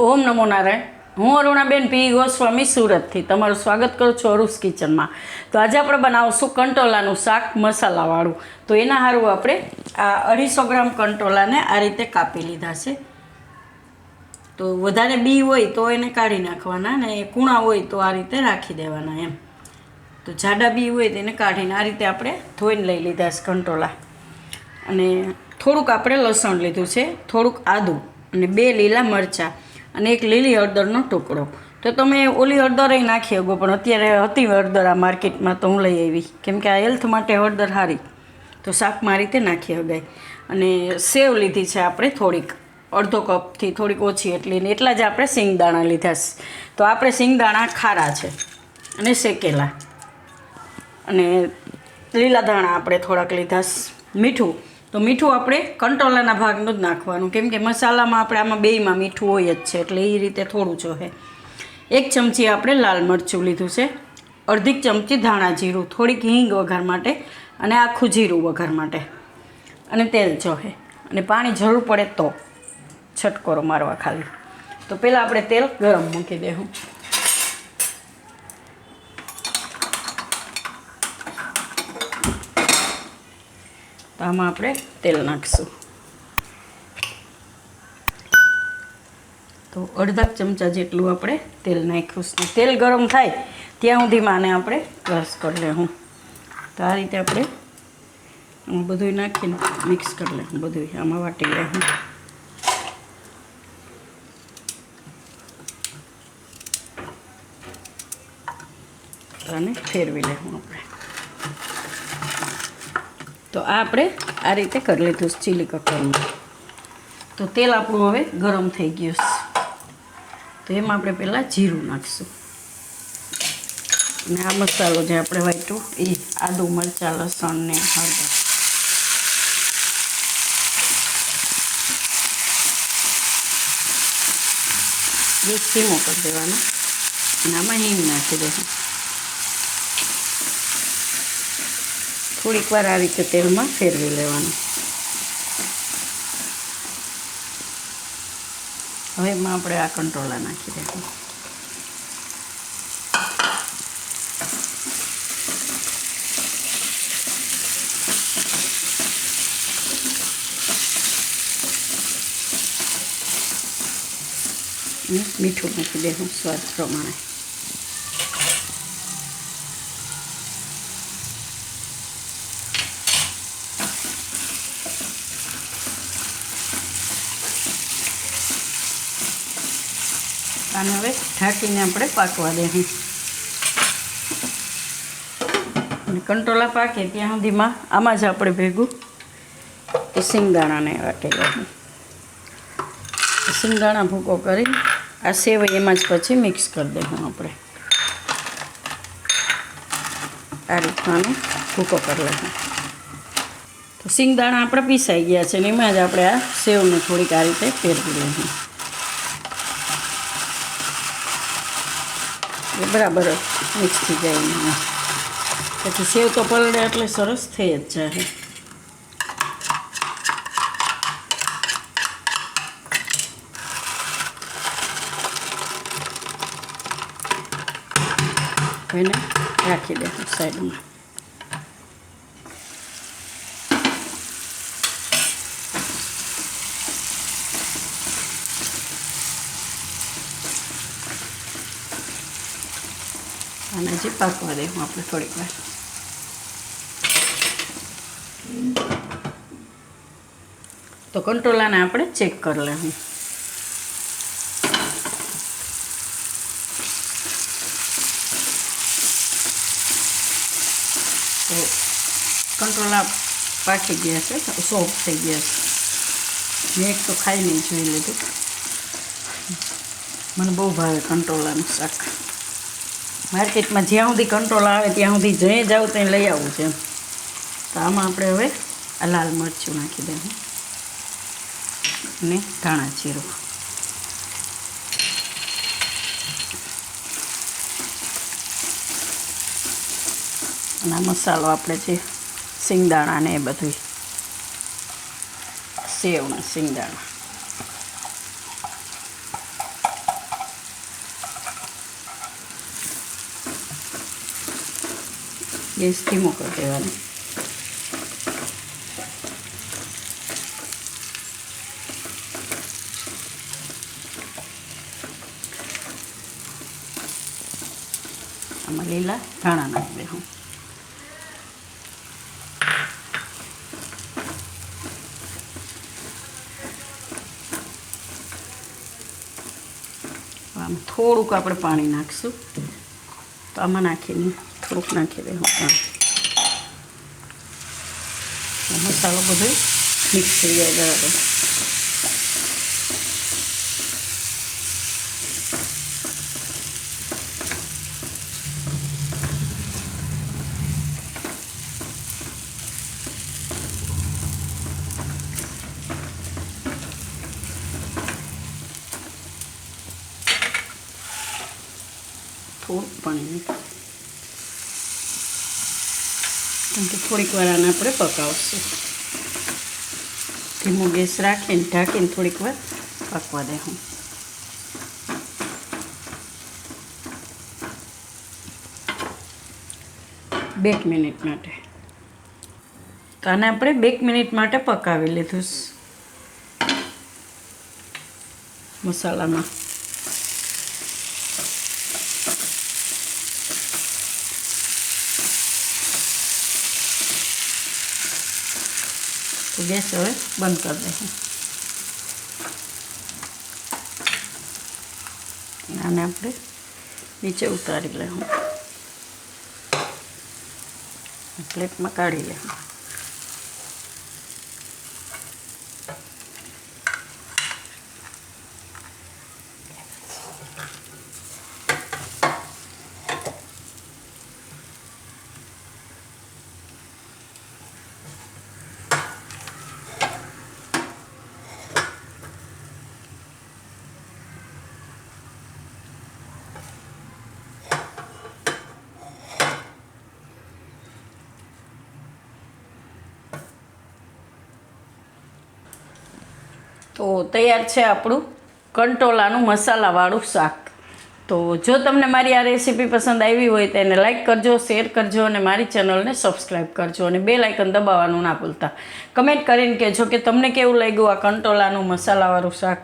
ઓમ નમો નારાયણ. હું અરુણાબેન પી. ગોસ્વામી સુરતથી તમારું સ્વાગત કરું છું અરુસ કિચનમાં. તો આજે આપણે બનાવશું કંટોલાનું શાક મસાલાવાળું. તો એના સારું આપણે આ અઢીસો ગ્રામ કંટોલાને આ રીતે કાપી લીધા છે. તો વધારે બી હોય તો એને કાઢી નાખવાના ને કૂણા હોય તો આ રીતે રાખી દેવાના એમ. તો જાડા બી હોય તો એને કાઢીને આ રીતે આપણે ધોઈને લઈ લીધા છે કંટોલા. અને થોડુંક આપણે લસણ લીધું છે, થોડુંક આદું અને બે લીલા મરચાં. અને એક લીલી હળદરનો ટુકડો. તો તમે ઓલી હળદર નાખી શકો, પણ અત્યારે હતી હળદર આ માર્કેટમાં તો હું લઈ આવી. કેમ કે આ હેલ્થ માટે હળદર સારી તો શાકમાં આ રીતે નાખી શકાય અને સેવ લીધી છે આપણે થોડીક, અડધો કપથી થોડીક ઓછી એટલી ને એટલા જ આપણે સિંગદાણા લીધા છે. તો આપણે સિંગદાણા ખારા છે અને શેકેલા. અને લીલા ધાણા આપણે થોડાક લીધા મીઠું. તો મીઠું આપણે કંટોલાના ભાગનું જ નાખવાનું. કેમ કે મસાલામાં આપણે આમાં બેયમાં મીઠું હોય જ છે, એટલે એ રીતે થોડું જોહે એક ચમચી આપણે લાલ મરચું લીધું છે. અડધી ચમચી ધાણા જીરું, થોડીક હિંગ વઘાર માટે અને આખું જીરું વઘાર માટે. અને તેલ જોહે અને પાણી જરૂર પડે તો છટકોરો મારવા ખાલી. તો પહેલાં આપણે તેલ ગરમ મૂકી દેવું. તો આમાં આપણે તેલ નાખીશું. તો અડધા ચમચા જેટલું આપણે તેલ નાખ્યું તેલ ગરમ થાય ત્યાં સુધીમાં આને આપણે ક્રશ કરી લેવું. તો આ રીતે આપણે આમાં બધું નાખીને મિક્સ કરી લેવું બધું આમાં વાટી લેવું. અને ફેરવી લેવું આપણે. તો આ આપણે આ રીતે કરી લીધું છે ચીલી કકરનું તો તેલ આપણું હવે ગરમ થઈ ગયું છે. તો એમાં આપણે પહેલાં જીરું નાખીશું. અને આ મસાલો જે આપણે વાટ્યો એ આદુ મરચાં, લસણ ને હળદર. ગેસ ધીમો કરી દેવાનો. અને આમાં હિંગ નાખી દેવું થોડીક વાર આ રીતે તેલમાં ફેરવી લેવાનું. હવે એમાં આપણે આ કંટ્રોલા નાખી દેવું અને મીઠું નાખી દેવું સ્વાદ પ્રમાણે. આને હવે ઢાંકીને આપણે પાકવા દેવી અને કંટોલા પાકે ત્યાં સુધીમાં આમાં જ આપણે ભેગું એ સિંગદાણાને વાટી લેવું. સિંગદાણા ભૂકો કરી આ સેવ એમાં જ પછી મિક્સ કરી દેવું આપણે. આ રીતનો ભૂકો કરી લેવું. તો સિંગદાણા આપણે પીસાઈ ગયા છે ને એમાં જ આપણે આ સેવને થોડીક આ રીતે ફેરવી લેવું બરાબર. મિક્સ થઈ જાય એમાં. પછી સેવ તો પલળે એટલે સરસ થઈ જ જાય. એને રાખી દે સાઈડમાં. અને હજી પાકવા દેવું આપણે થોડીક વાર. તો કંટ્રોલાને આપણે ચેક કરી લેવું. તો કંટ્રોલા પાકી ગયા છે સોફ્ટ થઈ ગયા છે. મેં એક તો ખાઈ નહીં જોઈ લીધું. મને બહુ ભાવે કંટ્રોલાનું શાક. માર્કેટમાં જ્યાં સુધી કંટ્રોલ આવે ત્યાં સુધી જઈ જાવ ત્યાં લઈ આવવું છે. તો આમાં આપણે હવે આ લાલ મરચું નાખી દેવું. અને ધાણા જીરું. અને આ મસાલો આપણે જે સિંગદાણા ને એ બધું સેવના સિંગદાણા. ગેસ ધીમો કરી દેવાનો. આમાં લીલા ધાણા નાખી દેવું આમ થોડુંક આપણે પાણી નાખીશું. તો આમાં નાખીને થોડુંક નાખી દે હા મસાલો બધો મિક્સ થઈ જાય બરાબર થોડુંક પાણી નાખી કેમ કે થોડીક વાર આને આપણે પકાવશું. ધીમો ગેસ રાખીને ઢાંકીને થોડીક વાર પાકવા દે હું. બે મિનિટ માટે. આને આપણે બે મિનિટ માટે પકાવી લીધું મસાલામાં તો ગેસ હવે બંધ કરી દઈશું આને આપણે નીચે ઉતારી લેવું પ્લેટમાં કાઢી લેવું તો તૈયાર છે આપણું કંટોલાનું મસાલાવાળું શાક. તો જો તમને મારી આ રેસીપી પસંદ આવી હોય તો એને લાઇક કરજો, શેર કરજો અને મારી ચેનલને સબસ્ક્રાઈબ કરજો અને બે લાઇકન દબાવવાનું ના ભૂલતા. કમેન્ટ કરીને કહેજો કે તમને કેવું લાગ્યું આ કંટોલાનું મસાલાવાળું શાક?